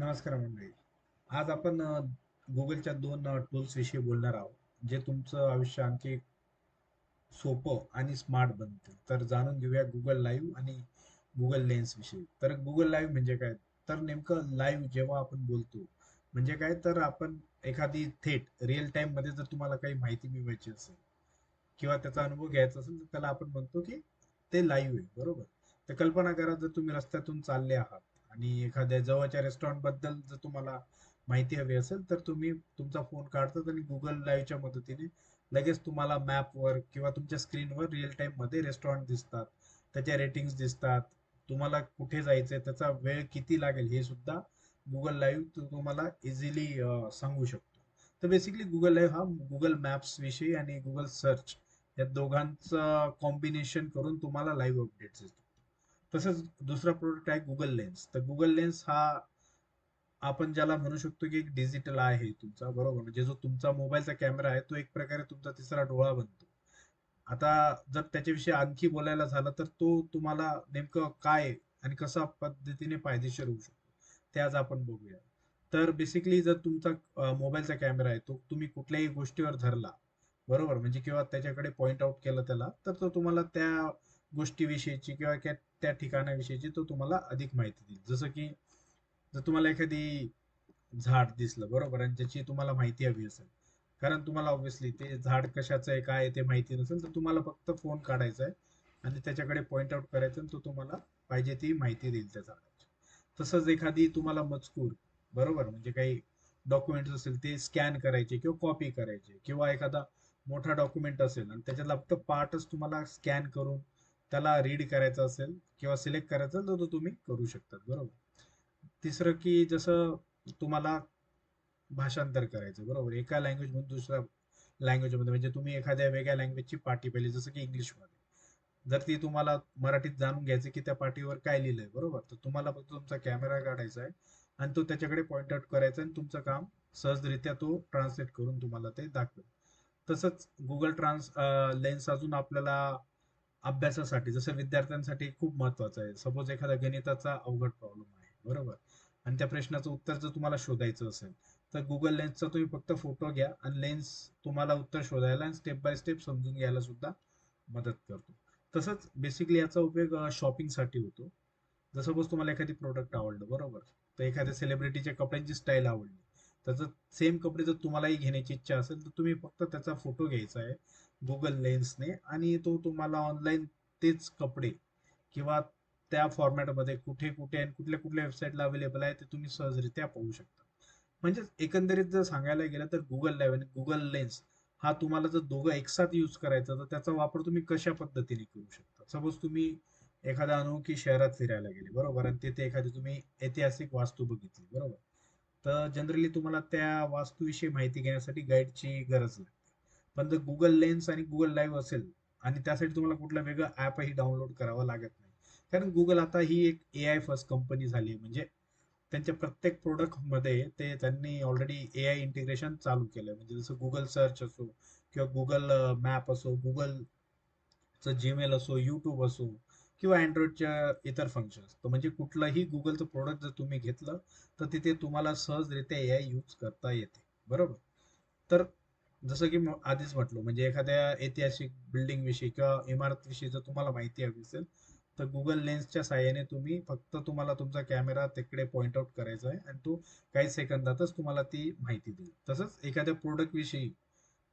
नमस्कार मंडळी. आज आपण गुगलच्या दोन टूल्स विषयी बोलणार आहोत जे तुमचं आयुष्य आणखी सोपं आणि स्मार्ट बनते. तर जाणून घेऊया गुगल लाईव्ह आणि गुगल लेन्स विषयी. तर गुगल लाईव्ह म्हणजे काय? तर नेमकं लाईव्ह जेव्हा आपण बोलतो म्हणजे काय? तर आपण एखादी थेट रिअल टाइममध्ये जर तुम्हाला काही माहिती मिळवायची असेल किंवा त्याचा अनुभव घ्यायचा असेल तर त्याला आपण म्हणतो की ते लाईव्ह आहे बरोबर? तर कल्पना करा जर तुम्ही रस्त्यातून चालले आहात आणि एखाद्या जवळच्या रेस्टॉरंटबद्दल जर तुम्हाला माहिती हवी असेल तर तुम्ही तुमचा फोन काढतात आणि गुगल लाईव्हच्या मदतीने लगेच तुम्हाला मॅपवर किंवा तुमच्या स्क्रीनवर रिअल टाईममध्ये रेस्टॉरंट दिसतात. त्याच्या रेटिंग्स दिसतात. तुम्हाला कुठे जायचंय त्याचा वेळ किती लागेल हे सुद्धा गुगल लाईव्ह तुम्हाला इझिली सांगू शकतो. तर बेसिकली गुगल लाईव्ह हा गुगल मॅप्स विषयी आणि गुगल सर्च या दोघांचं कॉम्बिनेशन करून तुम्हाला लाईव्ह अपडेट्स देतो तसंच दुसरा प्रोडक्ट आहे गुगल लेन्स तर गुगल लेन्स हा आपण ज्याला म्हणू शकतो की एक डिजिटल आहे तुमचा बरोबर? म्हणजे जो तुमचा मोबाईलचा कॅमेरा आहे तो एक प्रकारे तुमचा तिसरा डोळा बनतो. आता जर त्याच्याविषयी आणखी बोलायला झालं तर तो तुम्हाला नेमकं काय आणि कसा पद्धतीने फायदेशीर होऊ शकतो ते आज आपण बघूया. तर बेसिकली जर तुमचा मोबाईलचा कॅमेरा आहे तो तुम्ही कुठल्याही गोष्टीवर धरला बरोबर? म्हणजे किंवा त्याच्याकडे पॉइंट आउट केलं त्याला तर तो तुम्हाला त्या गोष्टीविषयीची किंवा त्या त्या ठिकाणाविषयीची तो तुम्हाला अधिक माहिती देईल. जसं की जर तुम्हाला एखादी झाड दिसलं बरोबर? आणि ज्याची तुम्हाला माहिती हवी असेल. कारण तुम्हाला ऑब्व्हियसली ते झाड कशाचं आहे काय आहे ते माहिती नसेल तर तुम्हाला फक्त फोन काढायचा आहे आणि त्याच्याकडे पॉईंट आउट करायचं आणि तो तुम्हाला पाहिजे ती माहिती देईल त्या झाडाची. तसंच एखादी तुम्हाला मजकूर बरोबर? म्हणजे काही डॉक्युमेंट्स असेल ते स्कॅन करायचे किंवा कॉपी करायचे किंवा एखादा मोठा डॉक्युमेंट असेल आणि त्याच्यातला फक्त पार्टच तुम्हाला स्कॅन करून त्याला रीड करायचं असेल किंवा सिलेक्ट करायचं असेल तर तो तुम्ही करू शकतात. बरोबर? तिसरं की जसं तुम्हाला भाषांतर करायचं बरोबर? एका लँग्वेजमधून दुसऱ्या लँग्वेजमध्ये म्हणजे तुम्ही एखाद्या वेगळ्या लँग्वेजची पाटी पाहिली जसं की इंग्लिशमध्ये जर ती तुम्हाला मराठीत जाणून घ्यायचं की त्या पाटीवर काय लिहिलंय बरोबर? तर तुम्हाला फक्त तुमचा कॅमेरा काढायचा आहे आणि तो त्याच्याकडे पॉइंट आउट करायचा आणि तुमचं काम सहजरित्या तो ट्रान्सलेट करून तुम्हाला ते दाखवेल. तसंच गुगल ट्रान्स लेन्स अजून आपल्याला अभ्यासासाठी जसं विद्यार्थ्यांसाठी खूप महत्वाचं आहे. सपोज एखादा गणिताचा अवघड प्रॉब्लेम आहे बरोबर? आणि त्या प्रश्नाचं उत्तर जर तुम्हाला शोधायचं असेल तर गुगल लेन्सचा तुम्ही फक्त फोटो घ्या आणि लेन्स तुम्हाला उत्तर शोधायला आणि स्टेप बाय स्टेप समजून घ्यायला सुद्धा मदत करतो. तसंच बेसिकली याचा उपयोग शॉपिंगसाठी होतो. जर सपोज तुम्हाला एखादी प्रोडक्ट आवडलं बरोबर? तर एखाद्या सेलिब्रिटीच्या कपड्यांची स्टाईल आवडली त्याचं सेम कपडे जर तुम्हालाही घेण्याची इच्छा असेल तर तुम्ही फक्त त्याचा फोटो घ्यायचा आहे. गुगल लेन्सने आणि तो तुम्हाला ऑनलाईन तेच कपडे किंवा त्या फॉर्मॅटमध्ये कुठे कुठे आणि कुठल्या कुठल्या वेबसाईटला अवेलेबल आहे ते तुम्ही सहजरित्या पाहू शकता. म्हणजे एकंदरीत जर सांगायला गेलं तर गुगल लाईव्ह आणि गुगल लेन्स हा तुम्हाला जर दोघं एकसाथ यूज करायचा तर त्याचा वापर तुम्ही कशा पद्धतीने करू शकता? सपोज तुम्ही एखाद्या अनोखी शहरात फिरायला गेले बरोबर? आणि तिथे एखादी तुम्ही ऐतिहासिक वास्तू बघितली बरोबर? तर जनरली तुम्हाला त्या वास्तूविषयी माहिती घेण्यासाठी गाईडची गरज लागते पण जर गुगल लेन्स आणि गुगल लाईव्ह असेल आणि त्यासाठी तुम्हाला कुठलं वेगळं ॲपही डाउनलोड करावं लागत नाही. कारण गुगल आता ही एक ए आय फर्स्ट कंपनी झाली आहे. म्हणजे त्यांच्या प्रत्येक प्रोडक्टमध्ये ते त्यांनी ऑलरेडी ए आय इंटिग्रेशन चालू केलंय. म्हणजे जसं गुगल सर्च असो किंवा गुगल मॅप असो गुगलचं जीमेल असो यूट्यूब असो किंवा अँड्रॉइडच्या इतर फंक्शन्स तर म्हणजे कुठलंही गुगलचं प्रोडक्ट जर तुम्ही घेतलं तर तिथे तुम्हाला सहजरित्या ए आय यूज करता येते. बरोबर? तर जसं की म- आधीच म्हटलो म्हणजे एखाद्या ऐतिहासिक बिल्डिंग विषयी किंवा इमारतीविषयी जर तुम्हाला माहिती हवी असेल तर गुगल लेन्सच्या सहाय्याने तुम्ही फक्त तुम्हाला तुमचा कॅमेरा तिकडे पॉइंट आउट करायचा आहे आणि तो काही सेकंदातच तुम्हाला ती माहिती देईल. तसंच एखाद्या प्रोडक्ट विषयी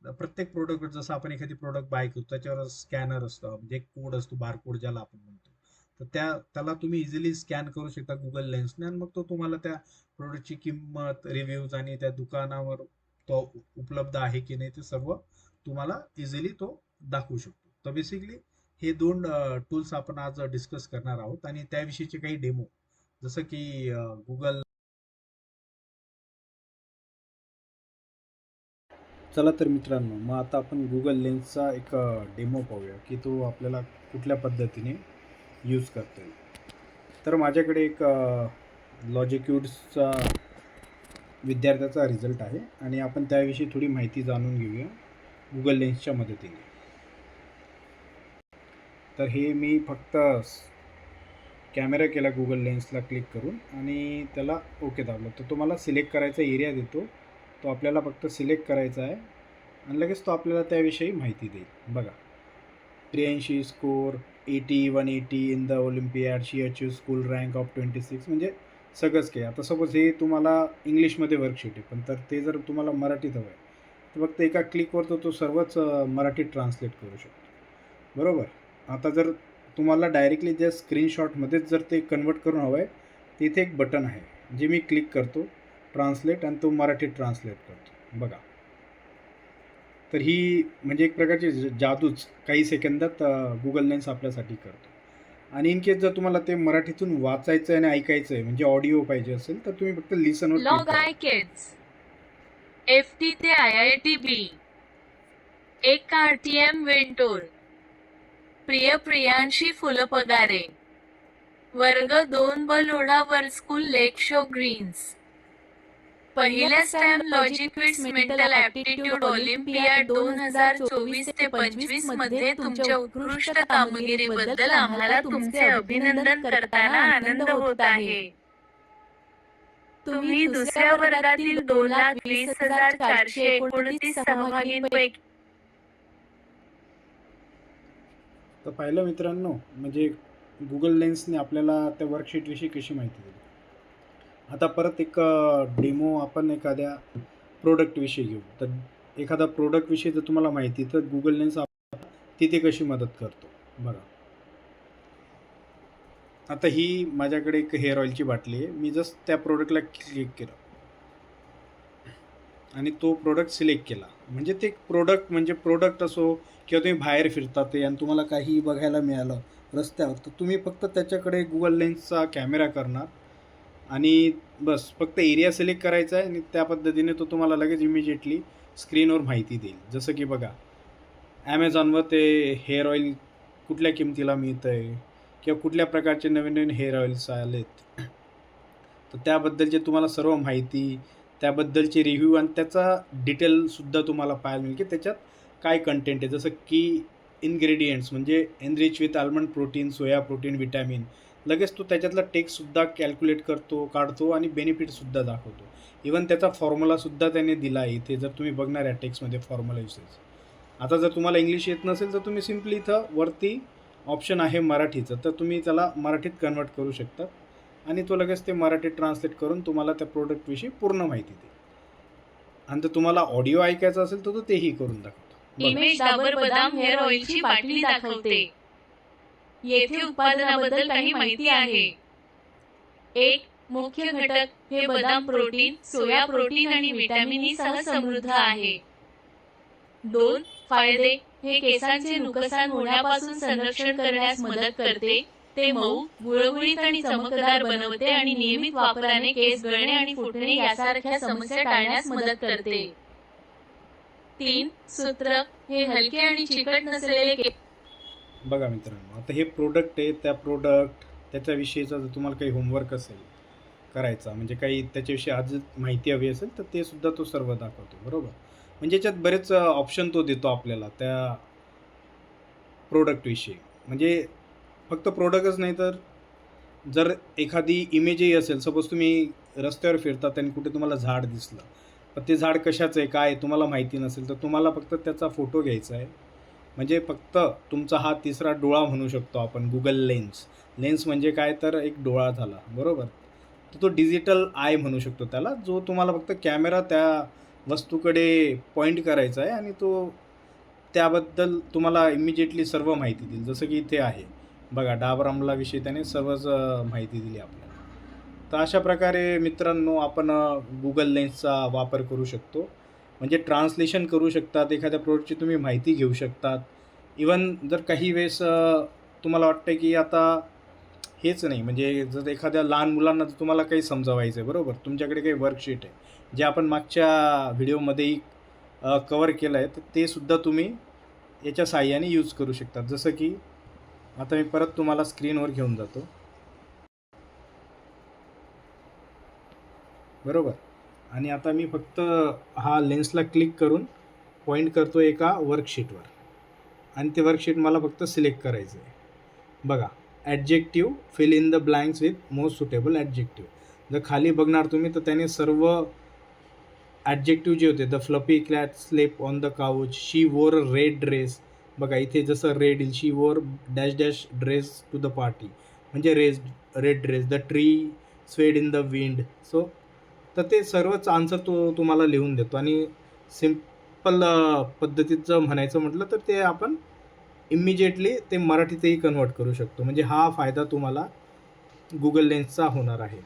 प्रत्येक प्रोडक्ट जसं आपण एखादी प्रोडक्ट बाय करतो त्याच्यावर स्कॅनर असतं म्हणजे एक कोड असतो बारकोड ज्याला आपण म्हणतो. तर त्या त्याला तुम्ही इझिली स्कॅन करू शकता गुगल लेन्सने आणि मग तो तुम्हाला त्या प्रोडक्टची किंमत रिव्ह्यूज आणि त्या दुकानावर तो उपलब्ध आहे की नाही ते सर्व तुम्हाला इझिली तो दाखवू शकतो. तर बेसिकली हे दोन टूल्स आपण आज डिस्कस करणार आहोत आणि त्याविषयीचे काही डेमो जसं की गुगल चला तर मित्रांनो मग आता आपण गुगल लेन्सचा एक डेमो पाहूया की तो आपल्याला कुठल्या पद्धतीने यूज करता येईल तर माझ्याकडे एक लॉजिक्यूड्सचा विद्यार्थ्याचा रिझल्ट आहे. आणि आपण त्याविषयी थोडी माहिती जाणून घेऊया गुगल लेन्सच्या मदतीने. तर हे मी फक्त कॅमेरा केला गुगल लेन्सला क्लिक करून आणि त्याला ओके दाबलं. तर तुम्हाला सिलेक्ट करायचा एरिया देतो. तो आपल्याला फक्त सिलेक्ट करायचा आहे आणि लगेच तो आपल्याला त्याविषयी माहिती देईल. बघा. त्र्याऐंशी score eighty one eighty in the olympiad she achieve school rank of twenty six म्हणजे सगळंच काही. आता सपोज हे तुम्हाला इंग्लिशमध्ये वर्कशीट आहे पण तर ते जर तुम्हाला मराठीत हवं आहे तर फक्त एका क्लिकवर तर तो सर्वच मराठीत ट्रान्सलेट करू शकतो. बरोबर? आता जर तुम्हाला डायरेक्टली त्या स्क्रीनशॉटमध्येच जर ते कन्वर्ट करून हवं आहे तिथे एक बटन आहे जे मी क्लिक करतो ट्रान्सलेट आणि तो मराठीत ट्रान्सलेट करतो. बघा. तर ही म्हणजे एक प्रकारची ज- जादूच काही सेकंदात गुगल लेन्स आपल्यासाठी करतो. आणि इन केस जर तुम्हाला ते मराठीतून वाचायचं आणि ऐकायचं आहे म्हणजे ऑडिओ पाहिजे असेल तर तुम्ही फक्त click log I kids F T ते आय आय टी बी एक आर टी एम वेंटूर. प्रिय प्रियांशी फुलपगारे वर्ग दोन बलोडावर स्कूल लेक शो ग्रीन्स पहिल्या STEM logic quiz mental aptitude olympiad दोन हजार चोवीस ते पंचवीसमध्ये तुमच्या उत्कृष्ट कामगिरीबद्दल आम्हाला तुमचे अभिनंदन करताना आनंद होत आहे. तुम्ही दुसऱ्या वर्गातील दोन लाख वीस हजार चारशे एकोणतीस सहभागींपैकी तर पाहिलं मित्रांनो म्हणजे गुगल लेन्सने आपल्याला त्या वर्कशीटविषयी कशी माहिती दिली? आता परत एक डेमो आपण एखाद्या प्रोडक्टविषयी घेऊ. तर एखादा प्रोडक्टविषयी जर तुम्हाला माहिती तर गुगल लेन्स तिथे कशी मदत करतो? बघा. आता ही माझ्याकडे एक हेअर ऑइलची बाटली आहे. मी जस्ट त्या प्रोडक्टला क्लिक केलं. आणि तो प्रोडक्ट सिलेक्ट केला. म्हणजे ते प्रोडक्ट म्हणजे प्रोडक्ट असो किंवा तुम्ही बाहेर फिरता ते आणि तुम्हाला काही बघायला मिळालं रस्त्यावर तर तुम्ही फक्त त्याच्याकडे गुगल लेन्सचा कॅमेरा करणार. आणि बस फक्त एरिया सिलेक्ट करायचा आहे आणि त्या पद्धतीने तो तुम्हाला लगेच इमिजिएटली स्क्रीनवर माहिती देईल. जसं की बघा ॲमेझॉनवर ते हेअर ऑइल कुठल्या किमतीला मिळतं आहे किंवा कुठल्या प्रकारचे नवीन नवीन हेअर ऑइल्स आलेत. तर त्याबद्दलचे तुम्हाला सर्व माहिती त्याबद्दलचे रिव्ह्यू आणि त्याचा डिटेलसुद्धा तुम्हाला पाहायला मिळेल की त्याच्यात काय कंटेंट आहे. जसं की इन्ग्रेडियंट्स म्हणजे enrich with almond protein soya protein vitamin लगेच तो त्याच्यातला टेक्स्टसुद्धा कॅल्क्युलेट करतो काढतो आणि बेनिफिटसुद्धा दाखवतो. इवन त्याचा फॉर्म्युलासुद्धा त्याने दिला आहे. इथे जर तुम्ही बघणार या टेक्स्टमध्ये फॉर्म्युला युसेज आता जर तुम्हाला इंग्लिश येत नसेल तर तुम्ही सिम्पली इथं वरती ऑप्शन आहे मराठीचं. तर तुम्ही त्याला मराठीत कन्वर्ट करू शकता. आणि तो लगेच ते मराठीत ट्रान्सलेट करून तुम्हाला त्या प्रोडक्टविषयी पूर्ण माहिती देईल. आणि जर तुम्हाला ऑडिओ ऐकायचा असेल तर तो तेही करून दाखवतो. इमेज डाबर बदाम हेअर ऑइलची बाटली दाखवते. येथे उत्पादनाबद्दल काही माहिती आहे. एक मुख्य घटक हे बदाम प्रोटीन सोया प्रोटीन आणि विटॅमिन ई सह समृद्ध आहे. दोन फायदे. हे केसांचे नुकसान होण्यापासून संरक्षण करण्यास मदत करते. ते मऊ गुळगुळीत आणि चमकदार बनवते आणि नियमित वापराने केस गळणे आणि फुटणे यासारख्या समस्या टाळण्यास मदत करते. तीन सूत्र हे हलके आणि चिकट नसलेले केस बघा मित्रांनो आता हे प्रोडक्ट आहे त्या प्रोडक्ट त्याच्याविषयीचा जर तुम्हाला काही होमवर्क असेल करायचा म्हणजे काही त्याच्याविषयी आज माहिती हवी असेल तर ते सुद्धा तो सर्व दाखवतो बरोबर? म्हणजे याच्यात बरेच ऑप्शन तो देतो आपल्याला त्या प्रोडक्टविषयी म्हणजे फक्त प्रोडक्टच नाही तर जर एखादी इमेजही असेल सपोज तुम्ही रस्त्यावर फिरतात आणि कुठे तुम्हाला झाड दिसलं तर ते झाड कशाचं आहे काय तुम्हाला माहिती नसेल तर तुम्हाला फक्त त्याचा फोटो घ्यायचा आहे. म्हणजे फक्त तुमचा हा तिसरा डोळा म्हणू शकतो आपण गुगल लेन्स लेन्स म्हणजे काय? तर एक डोळा झाला बरोबर? तर तो डिजिटल आय म्हणू शकतो त्याला जो तुम्हाला फक्त कॅमेरा त्या वस्तूकडे पॉईंट करायचा आहे आणि तो त्याबद्दल तुम्हाला इमिजिएटली सर्व माहिती देईल. जसं की इथे आहे. बघा डाबरामलाविषयी त्याने सर्वच माहिती दिली आपल्याला. तर अशा प्रकारे मित्रांनो आपण गुगल लेन्सचा वापर करू शकतो. म्हणजे ट्रान्सलेशन करू शकतात एखाद्या प्रोडक्टची तुम्ही माहिती घेऊ शकतात. इवन जर काही वेळेस तुम्हाला वाटतं की आता हेच नाही म्हणजे जर एखाद्या लहान मुलांना जर तुम्हाला काही समजावायचं आहे बरोबर? तुमच्याकडे काही वर्कशीट आहे जे आपण मागच्या व्हिडिओमध्येही कवर केलं आहे तर ते सुद्धा तुम्ही याच्या साह्याने यूज करू शकतात. जसं की आता मी परत तुम्हाला स्क्रीनवर घेऊन जातो. बरोबर? आणि आता मी फक्त हा लेन्सला क्लिक करून पॉईंट करतो एका वर्कशीटवर आणि ते वर्कशीट मला फक्त सिलेक्ट करायचं आहे बघा adjective fill in the blanks with most suitable adjective जर खाली बघणार तुम्ही तर त्याने सर्व ॲडजेक्टिव्ह जे होते the floppy cat slept on the couch she wore red dress बघा इथे जसं रेड येईल she wore dash dash dress to the party म्हणजे race red dress the tree swayed in the wind so तर ते सर्वच आन्सर तो तुम्हाला लिहून देतो. आणि सिंपल पद्धतीचं म्हणायचं म्हटलं तर ते आपण इमिजिएटली ते मराठीतही कन्वर्ट करू शकतो. म्हणजे हा फायदा तुम्हाला गुगल लेन्सचा होणार आहे.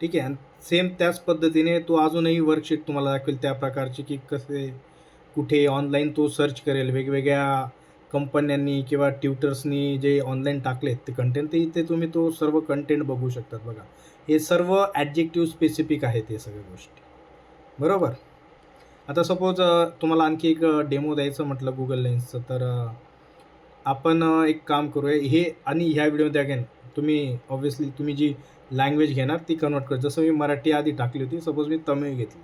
ठीक आहे? आणि सेम त्याच पद्धतीने तो अजूनही वर्कशीट तुम्हाला दाखवेल त्या प्रकारचे की कसे कुठे ऑनलाईन तो सर्च करेल. वेगवेगळ्या कंपन्यांनी किंवा ट्युटर्सनी जे ऑनलाईन टाकलेत ते कंटेंट ते इथे तुम्ही तो सर्व कंटेंट बघू शकतात बघा. हे सर्व ॲडजेक्टिव्ह स्पेसिफिक आहेत हे सगळ्या गोष्टी. बरोबर? आता सपोज तुम्हाला आणखी एक डेमो द्यायचं म्हटलं गुगल लेन्सचं तर आपण एक काम करूया. हे आणि ह्या व्हिडिओमध्ये अगेन तुम्ही ऑब्व्हियसली तुम्ही जी लँग्वेज घेणार ती कन्वर्ट कर. जसं मी मराठी आधी टाकली होती सपोज मी तमिळ घेतली.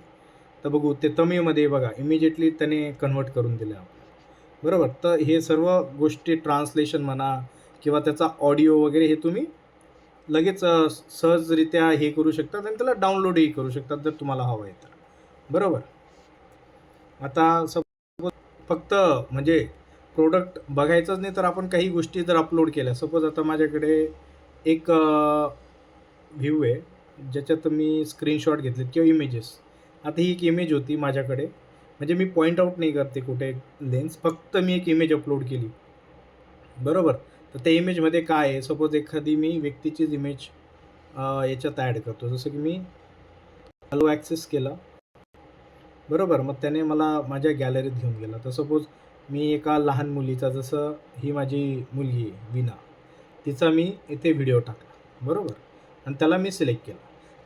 तर बघू ते तमिळमध्ये बघा इमिजिएटली त्याने कन्वर्ट करून दिले बरोबर? तर हे सर्व गोष्टी ट्रान्सलेशन म्हणा किंवा त्याचा ऑडिओ वगैरे हे तुम्ही लगेच सहजरित्या हे करू शकतात आणि त्याला डाउनलोडही करू शकतात जर तुम्हाला हवं आहे तर. बरोबर? आता सपोज फक्त म्हणजे प्रोडक्ट बघायचंच नाही तर आपण काही गोष्टी जर अपलोड केल्या. सपोज आता माझ्याकडे एक व्ह्यू आहे ज्याच्यात मी स्क्रीनशॉट घेतलेत किंवा इमेजेस आता ही एक इमेज होती माझ्याकडे. म्हणजे मी पॉईंट आऊट नाही करते कुठे लेन्स फक्त मी एक इमेज अपलोड केली. बरोबर? तर त्या इमेजमध्ये काय आहे? सपोज एखादी मी व्यक्तीचीच इमेज याच्यात ॲड करतो. जसं की मी हॅलो ॲक्सेस केला. बरोबर? मग त्याने मला माझ्या गॅलरीत घेऊन गेला. तर सपोज मी एका लहान मुलीचा जसं ही माझी मुलगी आहे विना तिचा मी इथे व्हिडिओ टाकला. बरोबर? आणि त्याला मी सिलेक्ट केला.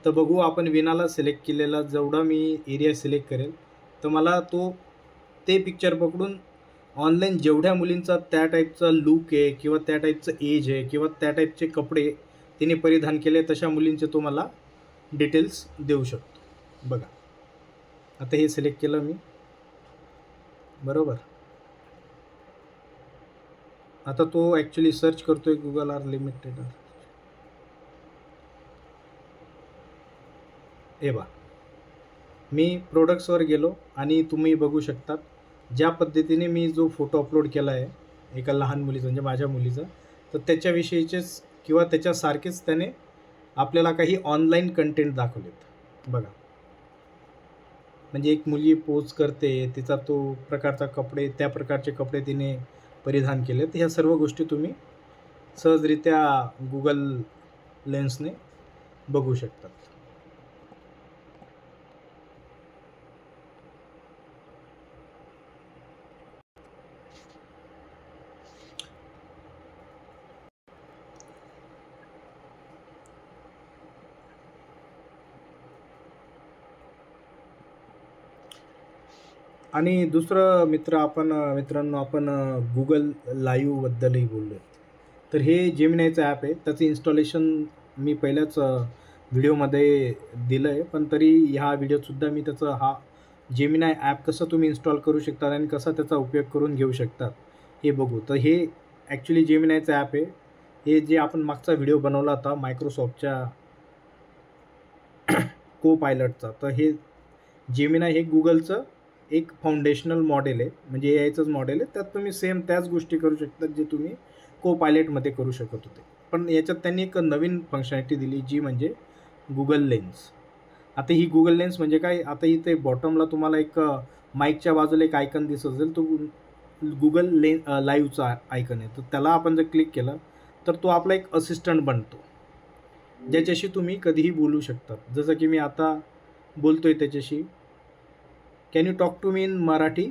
तर बघू आपण विनाला सिलेक्ट केलेला जेवढा मी एरिया सिलेक्ट करेल तर मला तो ते पिक्चर पकडून ऑनलाईन जेवढ्या मुलींचा त्या टाईपचा लुक आहे किंवा त्या टाईपचं एज आहे किंवा त्या टाईपचे कपडे तिने परिधान केले तशा मुलींचे तो मला डिटेल्स देऊ शकतो. बघा. आता हे सिलेक्ट केलं मी. बरोबर? आता तो ॲक्च्युली सर्च करतोय गुगल आर लिमिटेड हे बा मी प्रोडक्ट्सवर गेलो आणि तुम्ही बघू शकतात ज्या पद्धतीने मी जो फोटो अपलोड केला आहे एका लहान मुलीचा म्हणजे माझ्या मुलीचा तर त्याच्याविषयीचेच किंवा त्याच्यासारखेच त्याने आपल्याला काही ऑनलाईन कंटेंट दाखवलेत. बघा. म्हणजे एक मुलगी पोज करते तिचा तो प्रकारचा कपडे त्या प्रकारचे कपडे तिने परिधान केले. तर ह्या सर्व गोष्टी तुम्ही सहजरित्या गुगल लेन्सने बघू शकतात आणि दुसरं मित्र आपण मित्रांनो आपण गुगल लाईव्हबद्दलही बोललो आहे तर हे जेमिनायचं ॲप आहे. त्याचं इन्स्टॉलेशन मी पहिल्याच व्हिडिओमध्ये दिलं आहे पण तरी ह्या व्हिडिओतसुद्धा मी त्याचं हा जेमिनाय ॲप कसं तुम्ही इन्स्टॉल करू शकतात आणि कसा त्याचा उपयोग करून घेऊ शकतात हे बघू. तर हे ॲक्च्युली जेमिनायचं ॲप आहे. हे जे आपण मागचा व्हिडिओ बनवला होता मायक्रोसॉफ्टच्या को पायलटचा तर हे जेमिनाय हे गुगलचं एक फाउंडेशनल मॉडेल आहे. म्हणजे ए आयचंच मॉडेल आहे. त्यात तुम्ही सेम त्याच गोष्टी करू शकतात जे तुम्ही को पायलटमध्ये करू शकत होते. पण याच्यात त्यांनी एक नवीन फंक्शनॅलिटी दिली जी म्हणजे गुगल लेन्स आता ही गुगल लेन्स म्हणजे काय? आता इथे बॉटमला तुम्हाला एक माईकच्या बाजूला एक आयकन दिसत असेल तो गुगल लेन लाईव्हचा आयकन आहे. तर त्याला आपण जर क्लिक केलं तर तो आपला एक असिस्टंट बनतो. ज्याच्याशी तुम्ही कधीही बोलू शकतात. जसं की मी आता बोलतो आहे त्याच्याशी. Can you talk to me in Marathi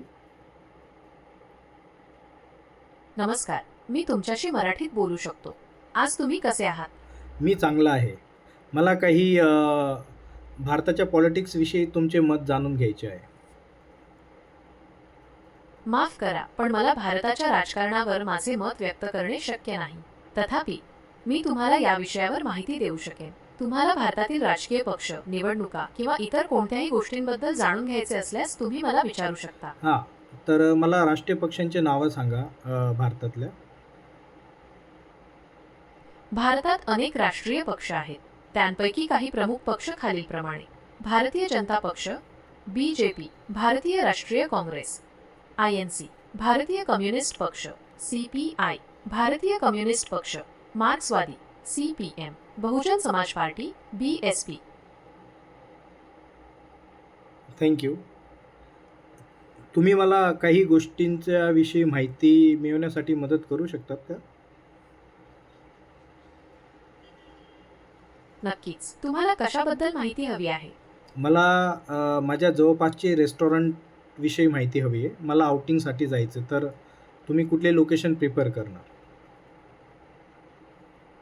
नमस्कार. मी तुमच्याशी मराठीत बोलू शकतो. आज तुम्ही कसे आहात? मी चांगला आहे. मला काही अ, भारताच्या पॉलिटिक्सविषयी तुमचे मत जाणून घ्यायचे आहे. माफ करा पण मला भारताच्या राजकारणावर माझे मत व्यक्त करणे शक्य नाही. तथापि मी तुम्हाला या विषयावर माहिती देऊ शकेन. तुम्हाला भारतातील राजकीय पक्ष निवडणुका किंवा इतर कोणत्याही गोष्टींबद्दल जाणून घ्यायचे असल्यास तुम्ही मला विचारू शकता. हां तर मला राष्ट्रीय पक्षांची नावं सांगा अ, भारतातल्या. भारतात अनेक राष्ट्रीय पक्ष आहेत. त्यांपैकी काही प्रमुख पक्ष खालीलप्रमाणे. भारतीय जनता पक्ष बीजेपी भारतीय राष्ट्रीय काँग्रेस आय एन सी भारतीय कम्युनिस्ट पक्ष सी पी आय भारतीय कम्युनिस्ट पक्ष मार्क्सवादी C P M Bahujan Samaj party B S P thank you तुम्ही मला काही गोष्टींच्या विषयी माहिती मिळवण्यासाठी मदत करू शकतात का? नक्कीच. तुम्हाला कशाबद्दल माहिती हवी आहे? मला अ, माझ्या जवळपासचे रेस्टॉरंट विषयी माहिती हवी आहे. मला आउटिंगसाठी जायचं तर तुम्ही कुठले लोकेशन प्रिफर करणार?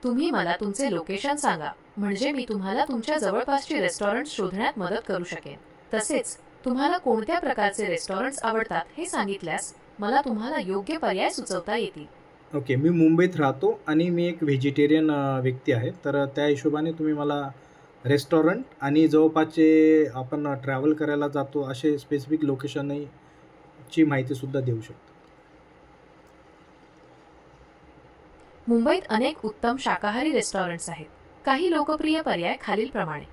तुम्ही मला तुमचे लोकेशन सांगा म्हणजे मी तुम्हाला तुमच्या जवळपासचे रेस्टॉरंट शोधण्यात मदत करू शकेन. तसेच तुम्हाला कोणत्या प्रकारचे रेस्टॉरंट्स आवडतात हे सांगितल्यास मला तुम्हाला योग्य पर्याय सुचवता येतील. ओके मी मुंबईत राहतो आणि मी एक व्हेजिटेरियन व्यक्ती आहे. तर त्या हिशोबाने तुम्ही मला रेस्टॉरंट आणि जवळपासचे आपण ट्रॅव्हल करायला जातो असे स्पेसिफिक लोकेशनही ची माहितीसुद्धा देऊ शकतो. मुंबईत अनेक उत्तम शाकाहारी रेस्टॉरंट्स आहेत. काही लोकप्रिय पर्याय खालीलप्रमाणे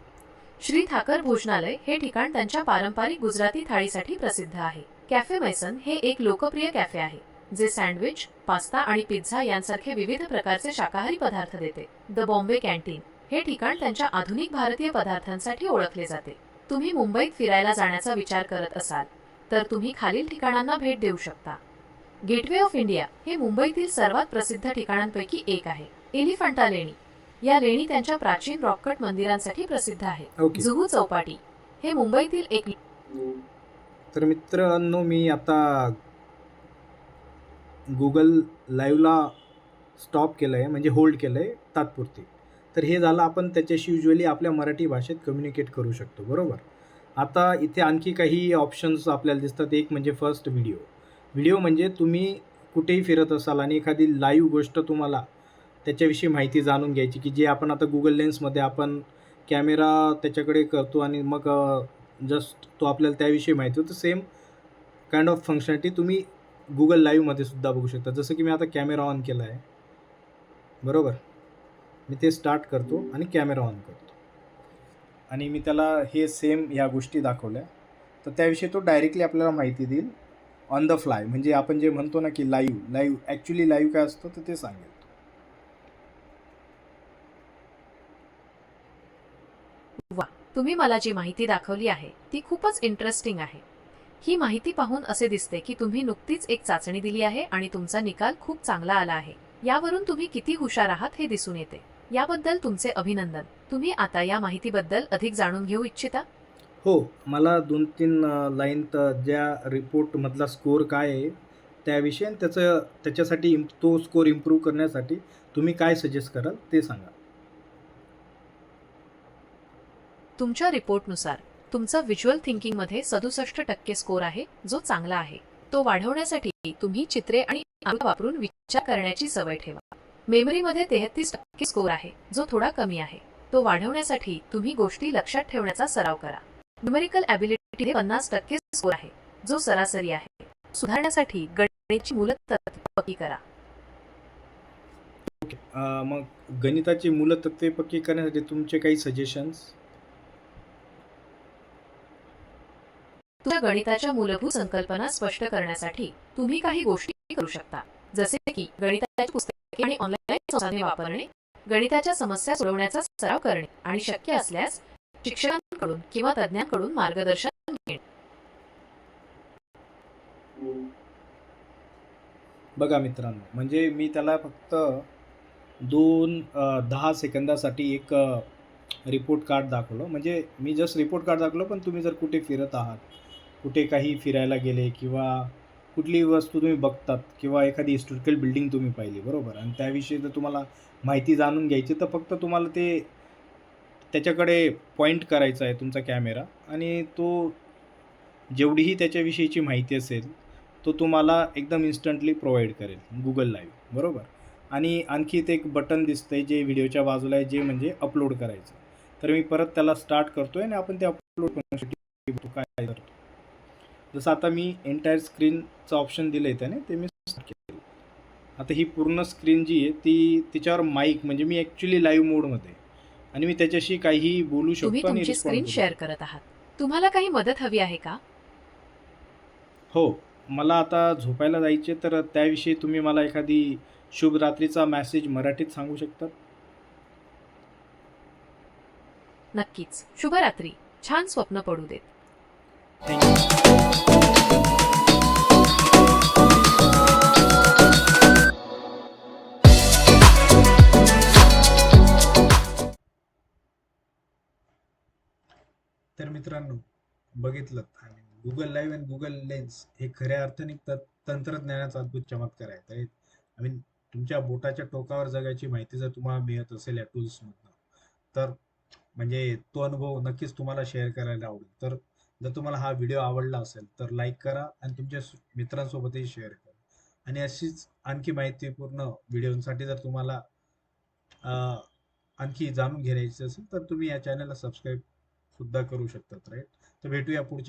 श्री ठाकर भोजनालय हे ठिकाण त्यांच्या पारंपरिक गुजराती थाळीसाठी प्रसिद्ध आहे. कॅफे मैसन हे एक लोकप्रिय कॅफे आहे जे सँडविच पास्ता आणि पिझ्झा यांसारखे विविध प्रकारचे शाकाहारी पदार्थ देते. द बॉम्बे कॅन्टीन हे ठिकाण त्यांच्या आधुनिक भारतीय पदार्थांसाठी ओळखले जाते. तुम्ही मुंबईत फिरायला जाण्याचा विचार करत असाल तर तुम्ही खालील ठिकाणांना भेट देऊ शकता. गेटवे ऑफ इंडिया हे मुंबईतील सर्वात प्रसिद्ध ठिकाणांपैकी एक आहे. एलिफंटा लेणी. या लेणी त्यांच्या प्राचीन रॉककट मंदिरांसाठी प्रसिद्ध आहे. ओके. जुहू चौपाटी हे मुंबईतील एक तर मित्रांनो मी आता गुगल लाईव्हला स्टॉप केलं आहे म्हणजे होल्ड केलं आहे तात्पुरती. तर हे झालं आपण त्याच्याशी युजली आपल्या मराठी भाषेत कम्युनिकेट करू शकतो बरोबर? आता इथे आणखी काही ऑप्शन्स आपल्याला दिसतात. एक म्हणजे फर्स्ट व्हिडिओ व्हिडिओ म्हणजे तुम्ही कुठेही फिरत असाल आणि एखादी लाईव्ह गोष्ट तुम्हाला त्याच्याविषयी माहिती जाणून घ्यायची की जे आपण आता गुगल लेन्समध्ये आपण कॅमेरा त्याच्याकडे करतो आणि मग जस्ट तो आपल्याला त्याविषयी माहिती होतं. सेम काइंड ऑफ फंक्शनॅलिटी तुम्ही गुगल लाईव्हमध्ये सुद्धा बघू शकता. जसं की मी आता कॅमेरा ऑन केला आहे. बरोबर? मी ते स्टार्ट करतो आणि कॅमेरा ऑन करतो. आणि मी त्याला हे सेम ह्या गोष्टी दाखवल्या. तर त्याविषयी तो डायरेक्टली आपल्याला माहिती देईल. ऑन द फ्लाय म्हणजे आपण जे म्हणतो ना की लाईव्ह लाईव्ह ॲक्च्युली लाईव्ह काय असतं तर ते सांगेल. वा तुम्ही मला जी माहिती दाखवली आहे ती खूपच इंटरेस्टिंग आहे. ही माहिती पाहून असे दिसते की तुम्ही नुकतीच एक चाचणी दिली आहे आणि तुमचा निकाल खूप चांगला आला आहे. यावरून तुम्ही किती हुशार आहात हे दिसून येते. याबद्दल तुमचे अभिनंदन. तुम्ही आता या माहितीबद्दल अधिक जाणून घेऊ इच्छिता? हो मला दोन तीन लाईन तर ज्या रिपोर्टमधला स्कोअर काय आहे त्याविषयी आणि त्याचं त्याच्यासाठी इम तो स्कोअर इम्प्रूव्ह करण्यासाठी तुम्ही काय सजेस्ट कराल ते सांगा. तुमच्या रिपोर्टनुसार तुमचा व्हिज्युअल थिंकिंगमध्ये सदुसष्ट टक्के स्कोर आहे जो चांगला आहे. तो वाढवण्यासाठी तुम्ही चित्रे आणि वापरून विचार करण्याची सवय ठेवा. मेमरीमध्ये तेहतीस टक्के स्कोर आहे जो थोडा कमी आहे. तो वाढवण्यासाठी तुम्ही गोष्टी लक्षात ठेवण्याचा सराव करा. न्यूमेरिकल ॲबिलिटी पन्नास टक्के स्कोर आहे. जो सरासरी आहे. सुधारण्यासाठी गणिताची मूलत पक्की करा. ओके मग गणिताची मूलतत्वे पक्की करण्यासाठी तुमचे काही सजेशन्स तुमच्या गणिताच्या मूलभूत संकल्पना स्पष्ट करण्यासाठी तुम्ही काही गोष्टी करू शकता. जसे की गणिताची पुस्तके आणि ऑनलाईन संसाधने वापरणे गणिताच्या समस्या सोडवण्याचा सराव करणे आणि शक्य असल्यास शिक्षकांकडून किंवा तज्ज्ञांकडून मार्गदर्शन घेणे बघा मित्रांनो म्हणजे मी त्याला फक्त दोन दहा सेकंदासाठी एक रिपोर्ट कार्ड दाखवलं. म्हणजे मी जस्ट रिपोर्ट कार्ड दाखवलं पण तुम्ही जर कुठे फिरत आहात कुठे काही फिरायला गेले किंवा कुठली वस्तू तुम्ही बघतात किंवा एखादी हिस्टॉरिकल बिल्डिंग तुम्ही पाहिली बरोबर? आणि त्याविषयी जर तुम्हाला माहिती जाणून घ्यायची तर फक्त तुम्हाला ते त्याच्याकडे पॉईंट करायचा आहे तुमचा कॅमेरा आणि तो जेवढीही त्याच्याविषयीची माहिती असेल तो तुम्हाला एकदम इन्स्टंटली प्रोव्हाइड करेल गुगल लाईव्ह बरोबर? आणि आणखी इथे एक बटन दिसतं आहे जे व्हिडिओच्या बाजूला आहे जे म्हणजे अपलोड करायचं. तर मी परत त्याला स्टार्ट करतो आहे आणि आपण ते अपलोड करण्यासाठी काय करतो? जसं आता मी एंटायर स्क्रीनचं ऑप्शन दिलं आहे त्याने ते मी केलं. आता ही पूर्ण स्क्रीन जी आहे ती तिच्यावर माईक म्हणजे मी ॲक्च्युली लाईव्ह मोडमध्ये आणि मी त्याच्याशी काहीही बोलू शकतो तुम्ही आणि तुमची स्क्रीन करू शेअर शकतो. करत आहात. तुम्हाला काही मदत हवी आहे का? हो मला आता झोपायला जायचे तर त्याविषयी तुम्ही मला एखादी शुभ रात्रीचा मेसेज मराठीत सांगू शकता? नक्कीच. शुभरात्री छान स्वप्न पडू देत. थँक्यू मित्रांनो बघितलं आणि गुगल लाईव्ह आणि गुगल लेन्स हे खऱ्या अर्थाने त- तंत्रज्ञानाचा अद्भुत चमत्कार आहे आय मीन तुमच्या बोटाच्या टोकावर जगाची माहिती जर तुम्हाला मिळत असेल या टूल्समधनं तर म्हणजे तो अनुभव नक्कीच तुम्हाला शेअर करायला आवडेल. तर जर तुम्हाला हा व्हिडिओ आवडला असेल तर लाईक करा आणि तुमच्या मित्रांसोबतही शेअर करा. आणि अशीच आणखी माहितीपूर्ण व्हिडिओसाठी जर तुम्हाला आणखी जाणून घ्यायची असेल तर तुम्ही या चॅनलला सबस्क्राईब सुद्धा करू शकतात राईट तर भेटूया पुढच्या